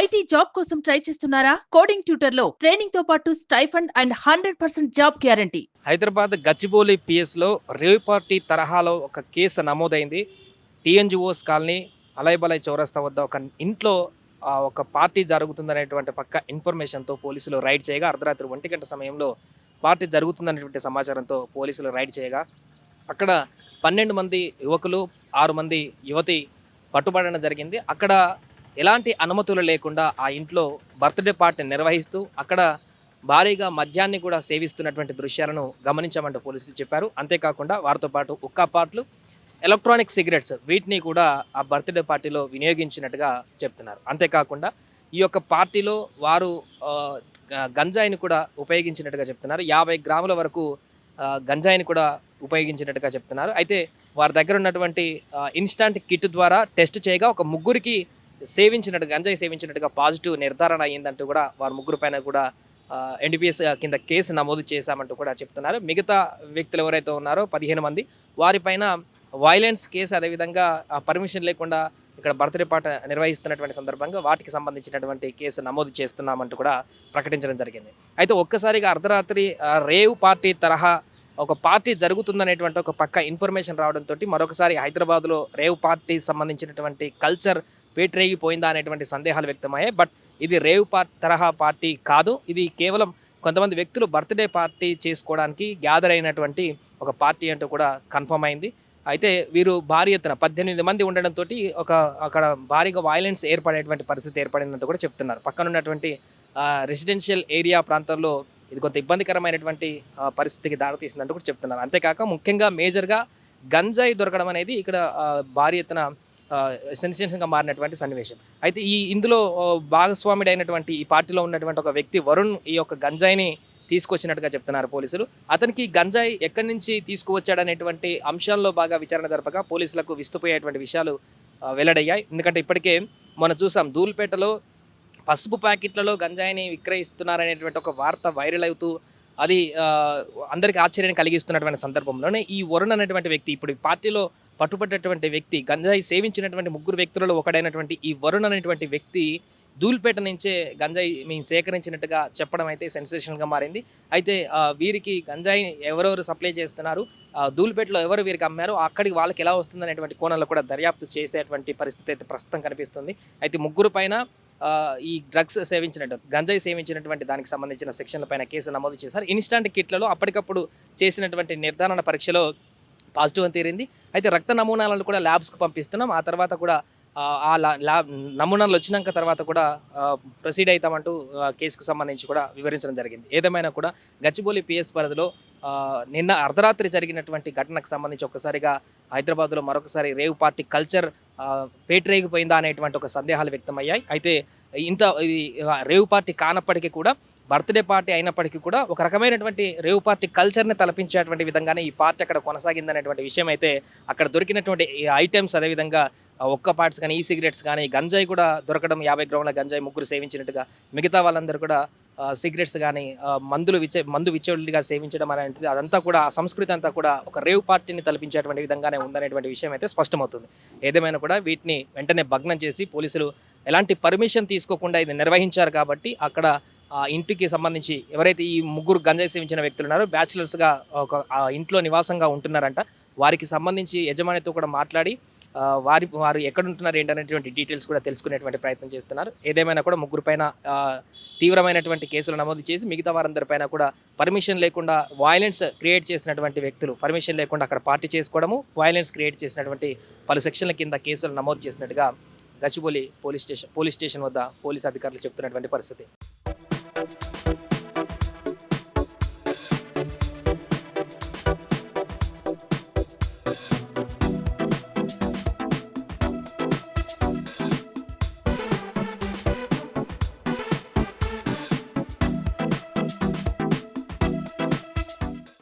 IT job కోసం try చేస్తున్నారా? Coding ట్యూటర్లో ట్రైనింగ్తో పాటు stipend and hundred percent job guarantee. Hyderabad Gachibowli పిఎస్లో rave party తరహాలో ఒక కేసు నమోదైంది. టీఎన్జిఓస్ కాలనీ అలైబలై చౌరస్తా వద్ద ఒక ఇంట్లో ఒక పార్టీ జరుగుతుందనేటువంటి పక్క ఇన్ఫర్మేషన్తో పోలీసులు రైడ్ చేయగా అర్ధరాత్రి ఒంటి గంట సమయంలో పార్టీ జరుగుతుందనేటువంటి సమాచారంతో పోలీసులు రైడ్ చేయగా అక్కడ పన్నెండు మంది యువకులు ఆరు మంది యువతి పట్టుబడడం జరిగింది. అక్కడ ఎలాంటి అనుమతులు లేకుండా ఆ ఇంట్లో బర్త్డే పార్టీ నిర్వహిస్తూ అక్కడ భారీగా మద్యాన్ని కూడా సేవిస్తున్నటువంటి దృశ్యాలను గమనించామంటూ పోలీసులు చెప్పారు. అంతేకాకుండా వారితో పాటు ఉక్కాపాట్లు ఎలక్ట్రానిక్ సిగరెట్స్ వీటిని కూడా ఆ బర్త్డే పార్టీలో వినియోగించినట్టుగా చెప్తున్నారు. అంతేకాకుండా ఈ యొక్క పార్టీలో వారు గంజాయిని కూడా ఉపయోగించినట్టుగా చెప్తున్నారు. యాభై గ్రాముల వరకు గంజాయిని కూడా ఉపయోగించినట్టుగా చెప్తున్నారు. అయితే వారి దగ్గర ఉన్నటువంటి ఇన్స్టాంట్ కిట్ ద్వారా టెస్ట్ చేయగా ఒక ముగ్గురికి సేవించినట్టు గంజాయి సేవించినట్టుగా పాజిటివ్ నిర్ధారణ అయ్యిందంటూ కూడా వారు ముగ్గురు పైన కూడా ఎన్డీపీఎస్ కింద కేసు నమోదు చేశామంటూ కూడా చెప్తున్నారు. మిగతా వ్యక్తులు ఎవరైతే ఉన్నారో పదిహేను మంది వారిపైన వైలెన్స్ కేసు అదేవిధంగా పర్మిషన్ లేకుండా ఇక్కడ బర్త్డే పాట నిర్వహిస్తున్నటువంటి సందర్భంగా వాటికి సంబంధించినటువంటి కేసు నమోదు చేస్తున్నామంటూ కూడా ప్రకటించడం జరిగింది. అయితే ఒక్కసారిగా అర్ధరాత్రి రేవ్ పార్టీ తరహా ఒక పార్టీ జరుగుతుందనేటువంటి ఒక పక్క ఇన్ఫర్మేషన్ రావడంతో మరొకసారి హైదరాబాద్లో రేవ్ పార్టీ సంబంధించినటువంటి కల్చర్ పేటరేగిపోయిందా అనేటువంటి సందేహాలు వ్యక్తమయ్యాయి. బట్ ఇది రేవ్ పార్ తరహా పార్టీ కాదు. ఇది కేవలం కొంతమంది వ్యక్తులు బర్త్డే పార్టీ చేసుకోవడానికి గ్యాదర్ అయినటువంటి ఒక పార్టీ అంటూ కూడా కన్ఫర్మ్ అయింది. అయితే వీరు భారీ ఎత్తున పద్దెనిమిది మంది ఉండడంతో ఒక అక్కడ భారీగా వైలెన్స్ ఏర్పడేటువంటి పరిస్థితి ఏర్పడిందంటూ కూడా చెప్తున్నారు. పక్కన ఉన్నటువంటి రెసిడెన్షియల్ ఏరియా ప్రాంతాల్లో ఇది కొంత ఇబ్బందికరమైనటువంటి పరిస్థితికి దారితీసిందంటూ కూడా చెప్తున్నారు. అంతేకాక ముఖ్యంగా మేజర్గా గంజాయి దొరకడం అనేది ఇక్కడ భారీ ఎత్తున సెన్సేషన్గా మారినటువంటి సన్నివేశం. అయితే ఈ ఇందులో భాగస్వాముడైనటువంటి ఈ పార్టీలో ఉన్నటువంటి ఒక వ్యక్తి వరుణ్ ఈ యొక్క గంజాయిని తీసుకొచ్చినట్టుగా చెప్తున్నారు పోలీసులు. అతనికి గంజాయి ఎక్కడి నుంచి తీసుకువచ్చాడనేటువంటి అంశాల్లో బాగా విచారణ జరపగా పోలీసులకు విస్తుపోయేటువంటి విషయాలు వెల్లడయ్యాయి. ఎందుకంటే ఇప్పటికే మనం చూసాం ధూల్పేటలో పసుపు ప్యాకెట్లలో గంజాయిని విక్రయిస్తున్నారనేటువంటి ఒక వార్త వైరల్ అవుతూ అది అందరికీ ఆశ్చర్యాన్ని కలిగిస్తున్నటువంటి సందర్భంలోనే ఈ వరుణ్ అనేటువంటి వ్యక్తి ఇప్పుడు ఈ పార్టీలో పట్టుబడ్డటువంటి వ్యక్తి గంజాయి సేవించినటువంటి ముగ్గురు వ్యక్తులలో ఒకడైనటువంటి ఈ వరుణ్ అనేటువంటి వ్యక్తి ధూల్పేట నుంచే గంజాయి మేము సేకరించినట్టుగా చెప్పడం అయితే సెన్సేషన్గా మారింది. అయితే వీరికి గంజాయి ఎవరెవరు సప్లై చేస్తున్నారు దూల్పేటలో ధూల్పేటలో ఎవరు వీరికి అమ్మారో అక్కడికి వాళ్ళకి ఎలా వస్తుంది అనేటువంటి కోణంలో కూడా దర్యాప్తు చేసేటువంటి పరిస్థితి అయితే ప్రస్తుతం కనిపిస్తుంది. అయితే ముగ్గురు పైన ఈ డ్రగ్స్ సేవించినట్టు గంజాయి సేవించినటువంటి దానికి సంబంధించిన సెక్షన్ల పైన కేసు నమోదు చేశారు. ఇన్స్టాంట్ కిట్లలో అప్పటికప్పుడు చేసినటువంటి నిర్ధారణ పరీక్షలో పాజిటివ్ అని తేరింది. అయితే రక్త నమూనాలను కూడా ల్యాబ్స్కు పంపిస్తున్నాం. ఆ తర్వాత కూడా ఆ, ల్యాబ్ నమూనాలు వచ్చినాక తర్వాత కూడా ప్రొసీడ్ అవుతామంటూ కేసుకు సంబంధించి కూడా వివరించడం జరిగింది. ఏదేమైనా కూడా గచ్చిబౌలి పిఎస్ పరిధిలో నిన్న అర్ధరాత్రి జరిగినటువంటి ఘటనకు సంబంధించి ఒక్కసారిగా హైదరాబాద్లో మరొకసారి రేవ్ పార్టీ కల్చర్ పేటరేగిపోయిందా అనేటువంటి ఒక సందేహాలు వ్యక్తమయ్యాయి. అయితే ఇంత ఇది రేవ్ పార్టీ కానప్పటికీ కూడా బర్త్డే పార్టీ అయినప్పటికీ కూడా ఒక రకమైనటువంటి రేవ్ పార్టీ కల్చర్ని తలపించేటువంటి విధంగానే ఈ పార్టీ అక్కడ కొనసాగిందనేటువంటి విషయం అయితే అక్కడ దొరికినటువంటి ఈ ఐటమ్స్ అదేవిధంగా ఒక్క పార్ట్స్ కానీ ఈ సిగరెట్స్ కానీ గంజాయి కూడా దొరకడం యాభై గ్రాముల గంజాయి ముగ్గురు సేవించినట్టుగా మిగతా వాళ్ళందరూ కూడా సిగరెట్స్ కానీ మందులు విచ్చే మందు విచ్చవుడిగా సేవించడం అనేది అదంతా కూడా ఆ సంస్కృతి అంతా కూడా ఒక రేవ్ పార్టీని తలపించేటువంటి విధంగానే ఉందనేటువంటి విషయం అయితే స్పష్టమవుతుంది. ఏదేమైనా కూడా వీటిని వెంటనే భగ్నం చేసి పోలీసులు ఎలాంటి పర్మిషన్ తీసుకోకుండా ఇది నిర్వహించారు కాబట్టి అక్కడ ఇంటికి సంబంధించి ఎవరైతే ఈ ముగ్గురు గంజాయి సేవించిన వ్యక్తులు ఉన్నారో బ్యాచిలర్స్గా ఒక ఇంట్లో నివాసంగా ఉంటున్నారంట. వారికి సంబంధించి యజమానితో కూడా మాట్లాడి వారి వారు ఎక్కడ ఉంటున్నారు ఏంటనేటువంటి డీటెయిల్స్ కూడా తెలుసుకునేటువంటి ప్రయత్నం చేస్తున్నారు. ఏదేమైనా కూడా ముగ్గురు పైన తీవ్రమైనటువంటి కేసులు నమోదు చేసి మిగతా వారందరిపైన కూడా పర్మిషన్ లేకుండా వైలెన్స్ క్రియేట్ చేసినటువంటి వ్యక్తులు పర్మిషన్ లేకుండా అక్కడ పార్టీ చేసుకోవడము వైలెన్స్ క్రియేట్ చేసినటువంటి పలు సెక్షన్ల కింద కేసులు నమోదు చేసినట్టుగా Gachibowli police station police station వద్ద పోలీస్ అధికారులు చెప్తున్నటువంటి పరిస్థితి.